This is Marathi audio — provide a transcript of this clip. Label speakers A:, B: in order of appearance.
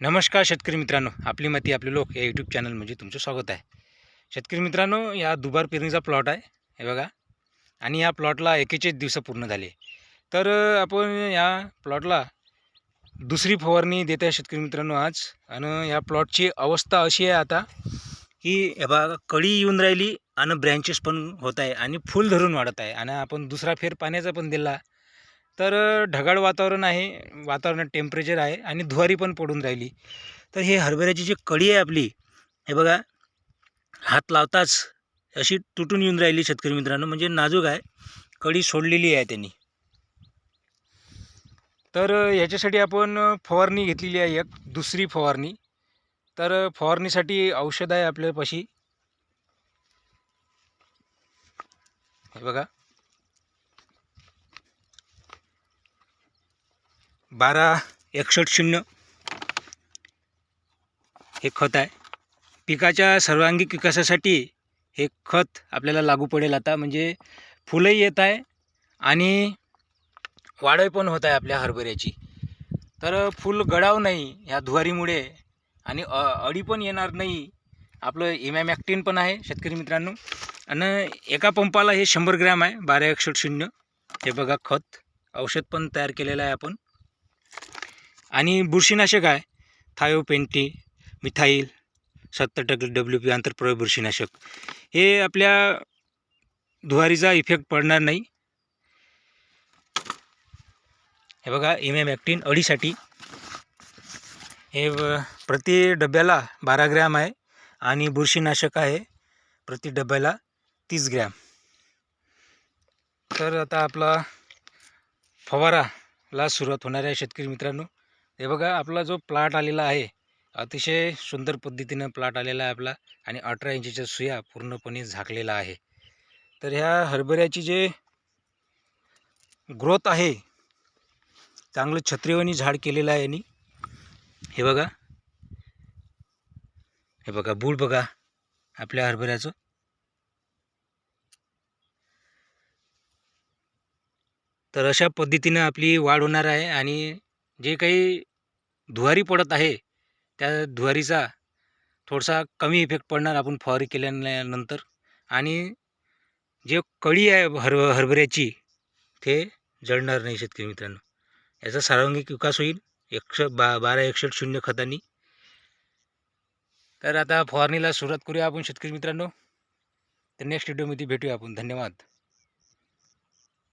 A: नमस्कार शेतकरी मित्रांनो आपली माती आपले लोक या यूट्यूब चॅनल म्हणजे तुमचं स्वागत आहे. शेतकरी मित्रांनो या दुबार पेरणीचा प्लॉट आहे हे बघा. आणि या प्लॉटला एकेचाळीस दिवस पूर्ण झाले. तर आपण या प्लॉटला दुसरी फवारणी देत आहे शेतकरी मित्रांनो आज. आणि या प्लॉटची अवस्था अशी आहे आता की हे बघा कळी येऊन राहिली आणि ब्रँचेस पण होत आहे आणि फुल धरून वाढत आहे. आणि आपण दुसरा फेर पाण्याचा पण दिला. तर ढगाळ वातावरण आहे वातावरणात टेम्परेचर आहे आणि धुवारी पण पडून राहिली. तर हे हरभऱ्याची जी कळी आहे आपली हे बघा हात लावताच अशी तुटून येऊन राहिली शेतकरी मित्रांनो. म्हणजे नाजूक आहे. कळी सोडलेली आहे त्यांनी. तर ह्याच्यासाठी याच्यासाठी आपण फवारणी घेतलेली आहे एक. दुसरी फवारणी. तर फवारणीसाठी औषध आहे आपल्यापाशी. हे बघा. बारा एकसष्ट शून्य. हे खत आहे. पिकाच्या सर्वांगीण विकासासाठी हे खत आपल्याला लागू पडेल आता. म्हणजे फुलंही येत आहे आणि वाढही पण होत आहे आपल्या हरभऱ्याची. तर फुल गडाव नाही ह्या धुवारीमुळे आणि अ अळी पण येणार नाही. आपलं इमॅमॅक्टिन पण आहे शेतकरी मित्रांनो. आणि एका पंपाला हे शंभर ग्रॅम आहे बारा एकसष्ट शून्य. हे बघा खत औषध पण तयार केलेलं आहे आपण. आणि बुरशीनाशक आहे. थायोपेंटी मिथाईल सत्तर टक्के डब्ल्यू पी आंतरप्रयोग बुरशीनाशक. हे आपल्या धुवारीचा इफेक्ट पडणार नाही. हे बघा एम एम ॲक्टीन अडीसाठी हे प्रति डब्याला बारा ग्रॅम आहे आणि बुरशीनाशक आहे प्रति डब्याला तीस ग्रॅम. तर आता आपला फवाराला सुरुवात होणार आहे शेतकरी मित्रांनो. हे बघा आपला जो प्लॉट आलेला आहे अतिशय सुंदर पद्धतीनं प्लॉट आलेला आहे आपला आणि अठरा इंचीच्या सुया पूर्णपणे झाकलेला आहे. तर ह्या हरभऱ्याची जे ग्रोथ आहे चांगलं छत्रीवानी झाड केलेलं आहे यांनी. हे बघा. हे बघा बूळ बघा आपल्या हरभऱ्याचं. तर अशा पद्धतीनं आपली वाढ होणार आहे आणि जे काही धुवारी पडत आहे. त्या धुवारीचा थोडासा कमी इफेक्ट पडणार आपण फवारी केल्यानंतर. आणि जे कळी आहे हर हरभऱ्याची ते जळणार नाही शेतकरी मित्रांनो. याचा सर्वांगिक विकास होईल. एकशे बा बारा एकसष्ट शून्य खतांनी. तर आता फवारणीला सुरुवात करूया आपण शेतकरी मित्रांनो. तर नेक्स्ट व्हिडिओमध्ये भेटूया आपण. धन्यवाद.